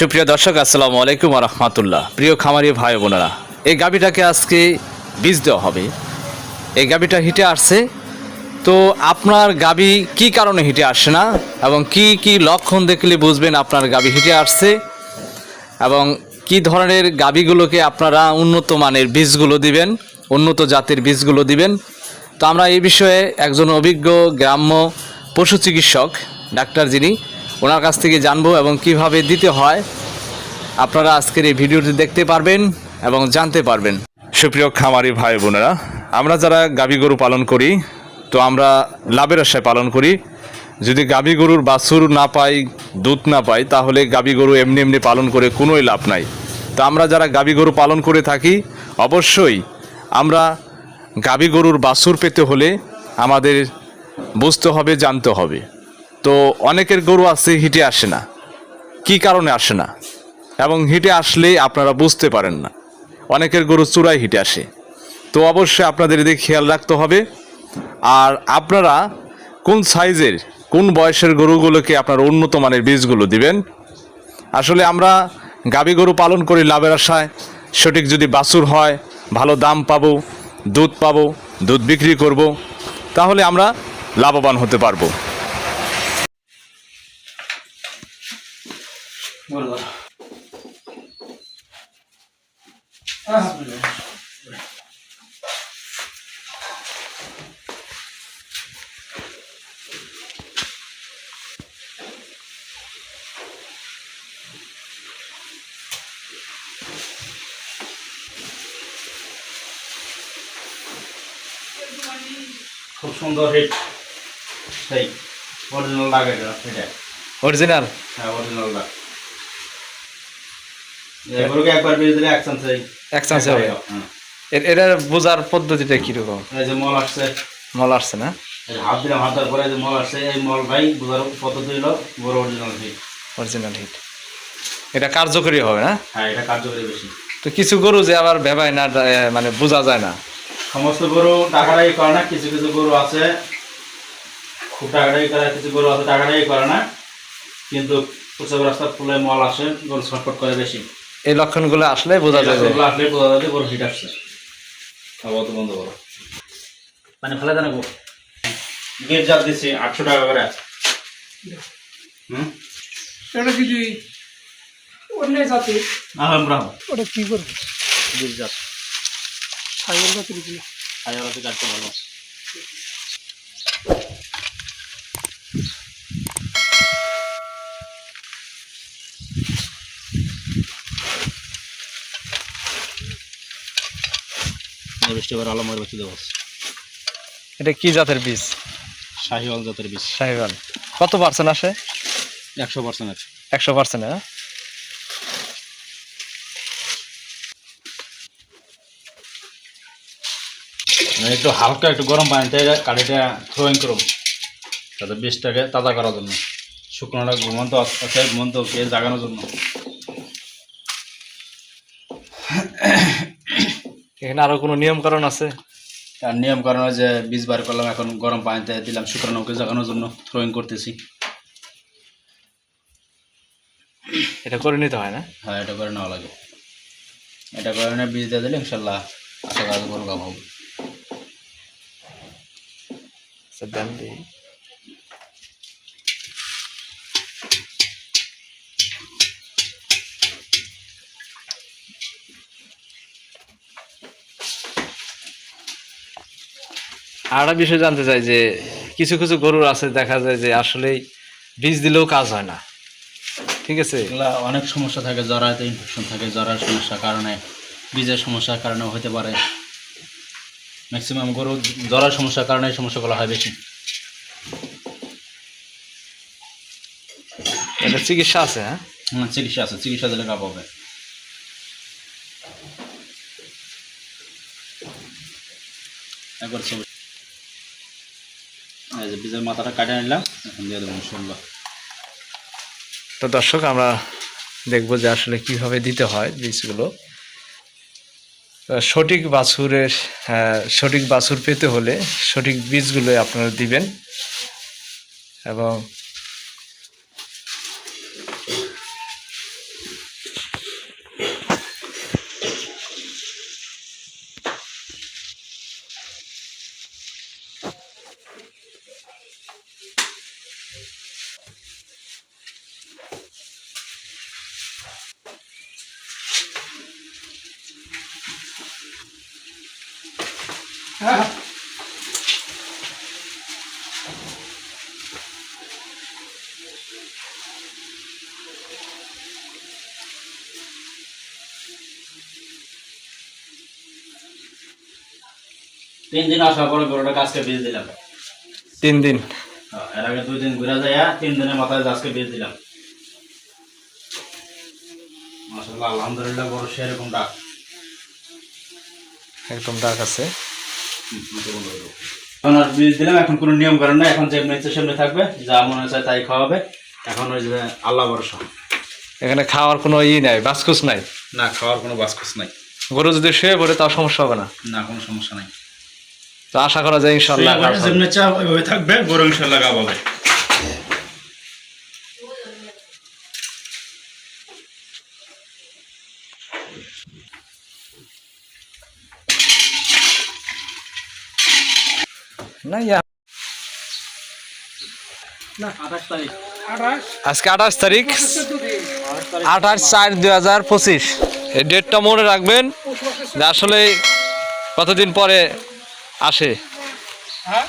সুপ্রিয় দর্শক, আসসালামু আলাইকুম রহমতুল্লাহ। প্রিয় খামারি ভাই বোনেরা, এই গাবিটাকে আজকে বীজ দেওয়া হবে। এই গাবিটা হিটে আসছে। তো আপনার গাবি কি কারণে হিটে আসছে না এবং কি কি লক্ষণ দেখলে বুঝবেন আপনার গাবি হিটে আসছে এবং কি ধরনের গাবিগুলোকে আপনারা উন্নত মানের বীজগুলো দিবেন, উন্নত জাতের বীজগুলো দিবেন। তো আমরা এই বিষয়ে একজন অভিজ্ঞ গ্রাম্য পশু চিকিৎসক, ডাক্তার যিনি ওনার কাছ থেকে জানব এবং কীভাবে দিতে হয়। আপনারা আজকের এই ভিডিওটি দেখতে পারবেন এবং জানতে পারবেন। সুপ্রিয় খামারি ভাই বোনেরা, আমরা যারা গাবি গরু পালন করি, তো আমরা লাভের আশায় পালন করি। যদি গাবি গরুর বাছুর না পাই, দুধ না পাই, তাহলে গাবি গরু এমনি এমনি পালন করে কোনোই লাভ নাই। তো আমরা যারা গাবি গরু পালন করে থাকি, অবশ্যই আমরা গাবি গরুর বাছুর পেতে হলে আমাদের বুঝতে হবে, জানতে হবে। তো অনেকের গরু আছে, হিটে আসে না। কি কারণে আসে না? এবং হিটে আসলে আপনারা বুঝতে পারেন না। অনেকের গরু চূড়ায় হিটে আসে। তো অবশ্যই আপনাদের এদিকে খেয়াল রাখতে হবে। আর আপনারা কোন সাইজের, কোন বয়সের গরুগুলোকে আপনারা উন্নত মানের বীজগুলো দিবেন? আসলে আমরা গাবি গরু পালন করি লাভের আশায়। সঠিক যদি বাছুর হয়, ভালো দাম পাবো, দুধ পাবো, দুধ বিক্রি করব, তাহলে আমরা লাভবান হতে পারব। খুব সুন্দর হিট সেই অরিজিনাল লাগে অরিজিনাল হ্যাঁ অরিজিনাল লাগ এগুলোকে একবার দিলে এক চান্স এক চান্সে হবে। এটার বোঝার পদ্ধতিটা কীরকম? এই যে মল আসছে। মল আসছে না? হাত দিলাম হাত দেওয়ার পরে যে মল আসছে এই মল ভাই বোঝার পদ্ধতি হলো বড় অরিজিনাল হিট অরিজিনাল হিট এটা কার্যকরী হবে না? হ্যাঁ এটা কার্যকরী বেশি। তো কিছু গরু যে আবার ভেবায় না মানে বোঝা যায় না। সমস্ত গরু টাকাটাই করে না কিছু কিছু গরু আছে খুব টাকাটাই করে কিছু গরু আছে টাকাটাই করে না। কিন্তু প্রসব রাস্তা ফুলে মল আসে গরু ছটফট করে বেশি। এই লক্ষণগুলো আসলে বোঝা যায় যে আসলে বোঝা যাবে গরু হিট আসছে আবার তো বন্ধ করো। মানে ফেলে দেন গো গেট জাত দিচ্ছি আটশো টাকা করে হুম? এটা যদি অন্য জাতি। আহম রাম ওটা কি করবে গেট জাত। ছাগল জাতির কি? হাজার আছে কাটতে ভালো বৃষ্টিবার আলো মরে বসে দেবো। এটা কি জাতের বীজ? শাহিওয়াল জাতের বীজ। সাহেবান কত পার্সেন্ট আসে? একশো পার্সেন্ট আছে। একশো পার্সেন্ট হ্যাঁ? মানে একটু হালকা একটু গরম পানিতে কাঠিটা থ্রোয়িং করব তাতে বীজটাকে তাজা করার জন্য। শুকনোটা ঘুমন্ত আছে ঘুমন্ত কে জাগানোর জন্য। এখানে আরও কোনো নিয়ম কারণ আছে? আর নিয়ম কারণে যে বীজ বার করলাম এখন গরম পানিতে দিলাম শুকনোকে জাগানোর জন্য থ্রোয়িং করতেছি। এটা করে নিতে হয় না? হ্যাঁ এটা করে নেওয়া লাগে। এটা করে নিয়ে বীজ দিয়ে দিলে ইনশাল্লাহ আশা করা গরু গাব হবে। দেন দিই। আর একটা বিষয় জানতে চাই যে কিছু কিছু গরুর আছে দেখা যায় যে আসলেই বীজ দিলেও কাজ হয় না। ঠিক আছে? অনেক সমস্যা থাকে জরাতে ইনফেকশন থাকে জরার সমস্যার কারণে বীজের সমস্যার কারণে হতে পারে। ম্যাক্সিমাম গরু জরার সমস্যার কারণে এই সমস্যাগুলো হয় বেশি। এটা চিকিৎসা আছে হ্যাঁ? হুম, চিকিৎসা আছে চিকিৎসা দিলে কাপ হবে। একবার এই যে বীজের মাথাটা কাটে নিলাম এখন দিয়ে দেবো ইনশাল্লাহ তো দর্শক আমরা দেখব যে আসলে কীভাবে দিতে হয় বীজগুলো। সঠিক বাছুরের আহ, সঠিক বাছুর পেতে হলে সঠিক বীজগুলো আপনারা দিবেন। এবং হ্যাঁ তিন দিন আসার পরে গরুটাকে আজকে বীজ দিলাম। তিন দিন? হ্যাঁ, এর আগে দুই দিন ঘুরে যায় তিন দিনের মাথায় আজকে বীজ দিলাম। মাসাল্লাহ আলহামদুলিল্লাহ গরু সেরকম ডাক। একদম ডাক আছে। এখন আর বীজ দিলাম এখন কোনো নিয়ম করেন না এখন যেমনি ইচ্ছে সেমনি থাকবে যা মনে চায় তাই খাওয়াবে। এখন ওই যে আল্লাহ ভরসা। এখানে খাওয়ার কোনো ই নাই বাসকুস নাই? না খাওয়ার কোনো বাসকুস নাই। গরু যদি শুয়ে পড়ে তাও সমস্যা হবে না? না কোনো সমস্যা নাই। তো আশা করা যায় ইনশাল্লাহ যেমনি চা ওইভাবে থাকবে গরু ইনশাল্লাহ গাবাবে না ইয়া। আজকে আঠাশ তারিখ। আঠাশ চার দুই হাজার পঁচিশ। এই ডেটটা মনে রাখবেন যে আসলে কতদিন পরে আসে। হ্যাঁ?